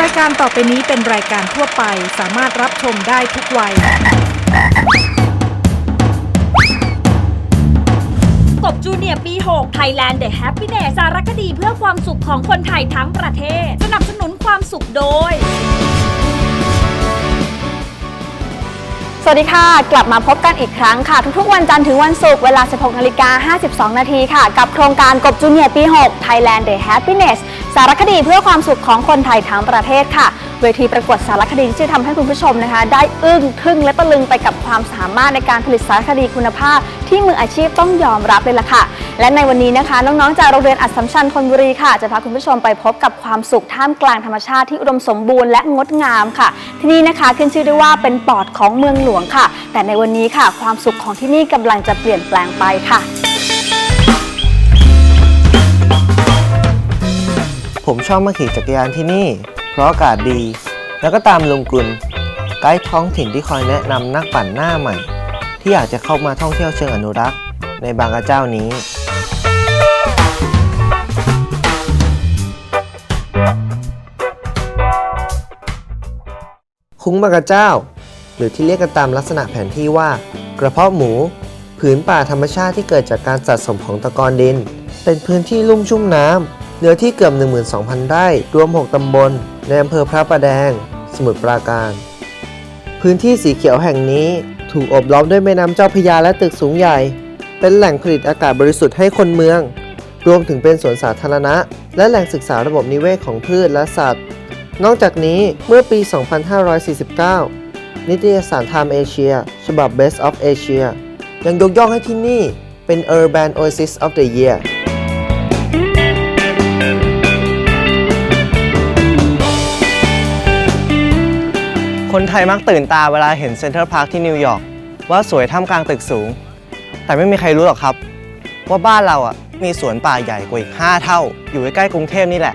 รายการต่อไปนี้เป็นรายการทั่วไปสามารถรับชมได้ทุกวัย กบจูเนียร์ปี 6 Thailand The Happiness สารคดีเพื่อความสุขของคนไทยทั้งประเทศ สนับสนุนความสุขโดย สวัสดีค่ะ กลับมาพบกันอีกครั้งค่ะ ทุกๆ วันจันทร์ถึงวันศุกร์เวลา 16นาฬิกา52 นาทีค่ะ กับโครงการกบจูเนียร์ปี 6 Thailand Day Happiness สารคดีเพื่อความสุขของคนไทยทั้งประเทศค่ะ เวทีประกวดสารคดีที่จะทำให้คุณผู้ชมนะคะ ได้อึ้งทึ่งและตะลึงไปกับความสามารถในการผลิตสารคดีคุณภาพ ที่มืออาชีพต้องยอมรับเลยล่ะค่ะ และในวันนี้นะคะ น้องๆจากโรงเรียนอัสสัมชัญธนบุรีค่ะ จะพาคุณผู้ชมไปพบกับความสุขท่ามกลางธรรมชาติที่อุดมสมบูรณ์และงดงามค่ะ ที่นี่นะคะขึ้นชื่อได้ว่าเป็นปอดของเมืองหลวงค่ะ แต่ในวันนี้ค่ะ ความสุขของที่นี่กำลังจะเปลี่ยนแปลงไปค่ะผมชอบมาขี่จักรยานที่นี่ เพราะอากาศดี แล้วก็ตามลุงกุลไกด์ท้องถิ่นที่คอยแนะนำนักปั่นหน้าใหม่ ที่อยากจะเข้ามาท่องเที่ยวเชิงอนุรักษ์ ในบางกระเจ้านี้ คุ้งบางกระเจ้า หรือที่เรียกกันตามลักษณะแผนที่ว่า กระเพาะหมู ผืนป่าธรรมชาติที่เกิดจากการสะสมของตะกอนดิน เป็นพื้นที่ลุ่มชุ่มน้ำ เนื้อที่เกือบ 12,000 ไร่ รวม 6 ตำบล ในอำเภอพระประแดง สมุทรปราการ พื้นที่สีเขียวแห่งนี้ถูกโอบล้อมด้วยแม่น้ำเจ้าพยาและตึกสูงใหญ่ เป็นแหล่งผลิตอากาศบริสุทธิ์ให้คนเมือง รวมถึงเป็นสวนสาธารณะ และแหล่งศึกษาระบบนิเวศของพืชและสัตว์ นอกจากนี้เมื่อปี 2549 นิตยสาร Time Asia ฉบับ Best of Asia ยังยกย่องให้ที่นี่เป็น Urban Oasis of the Year คนไทยมักตื่นตาเวลาเห็นเซ็นทรัลพาร์คที่นิวยอร์กว่าสวยท่ามกลางตึกสูง แต่ไม่มีใครรู้หรอกครับ ว่าบ้านเราอะมีสวนป่าใหญ่กว่าอีก 5 เท่า อยู่ใกล้ๆกรุงเทพนี่แหละ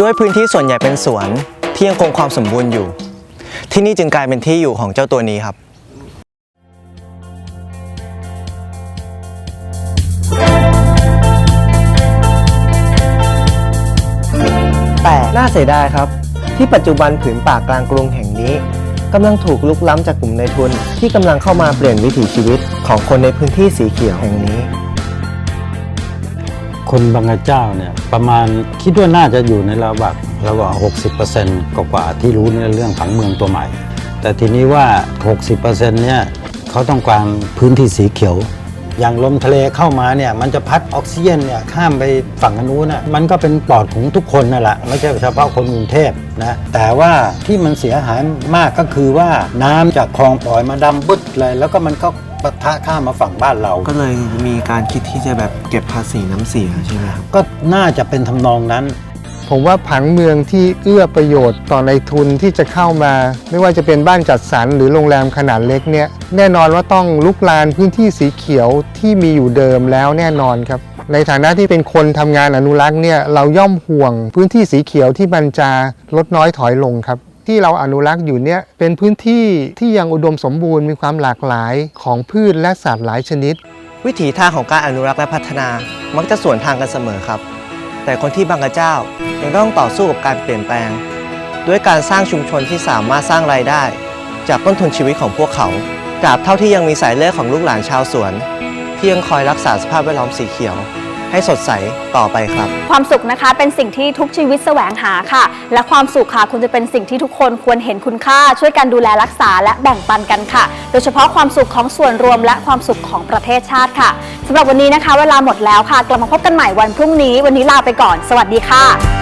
ด้วยพื้นที่ส่วนใหญ่เป็นสวนที่ยังคงความสมบูรณ์อยู่ ที่นี่จึงกลายเป็นที่อยู่ของเจ้าตัวนี้ครับ แต่น่าเสียดายครับ ที่ปัจจุบันผืนป่ากลางกรุงแห่งนี้กำลังถูกลุกล้ำจากกลุ่มนายทุน ที่กำลังเข้ามาเปลี่ยนวิถีชีวิตของคนในพื้นที่สีเขียวแห่งนี้ คนบางกระเจ้าเนี่ยประมาณคิดว่าน่าจะอยู่ในระดับระหว่าง60%กว่าๆที่รู้ในเรื่องผังเมืองตัวใหม่ แต่ทีนี้ว่า 60%เนี่ยเขาต้องการพื้นที่สีเขียว อย่างลมทะเลเข้ามาเนี่ยมันจะพัดออกซิเจนเนี่ยข้ามไปฝั่งอนนู้นนะมันก็เป็นปลอดของทุกคนนั่นแหละไม่ใช่เฉพาะคนกรุงเทพนะแต่ว่าที่มันเสียหายมากก็คือว่าน้ำจากคลองปล่อยมาดำบึดเลยแล้วก็มันก็ ปะทะข้ามมาฝั่งบ้านเรา ก็เลยมีการคิดที่จะแบบเก็บภาษีน้ำเสียใช่ไหมครับ ก็น่าจะเป็นทำนองนั้น ผมว่าผังเมืองที่เอื้อประโยชน์ต่อในทุนที่จะเข้ามา ไม่ว่าจะเป็นบ้านจัดสรรหรือโรงแรมขนาดเล็กเนี่ยแน่นอนว่าต้องลุกลานพื้นที่สีเขียวที่มีอยู่เดิมแล้วแน่นอนครับ ในฐานะที่เป็นคนทำงานอนุรักษ์เนี่ยเราย่อมห่วงพื้นที่สีเขียวที่มันจะลดน้อยถอยลงครับ ที่เราอนุรักษ์อยู่เนี่ยเป็นพื้นที่ที่ยังอุดมสมบูรณ์มีความหลากหลายของพืชและสัตว์หลายชนิด วิถีทางของการอนุรักษ์และพัฒนามักจะสวนทางกันเสมอครับ แต่คนที่บางกระเจ้ายังต้องต่อสู้กับการเปลี่ยนแปลง ด้วยการสร้างชุมชนที่สามารถสร้างรายได้ จากต้นทุนชีวิตของพวกเขาตราบเท่าที่ยังมีสายเลือดของลูกหลานชาวสวนที่ยังคอยรักษาสภาพแวดล้อมสีเขียว ให้สดใสต่อไปครับ ความสุขนะคะเป็นสิ่งที่ทุกชีวิตแสวงหาค่ะ และความสุขค่ะคุณจะเป็นสิ่งที่ทุกคนควรเห็นคุณค่า ช่วยกันดูแลรักษาและแบ่งปันกันค่ะ โดยเฉพาะความสุขของส่วนรวมและความสุขของประเทศชาติค่ะสำหรับวันนี้นะคะ เวลาหมดแล้วค่ะ กลับมาพบกันใหม่วันพรุ่งนี้ วันนี้ลาไปก่อน สวัสดีค่ะ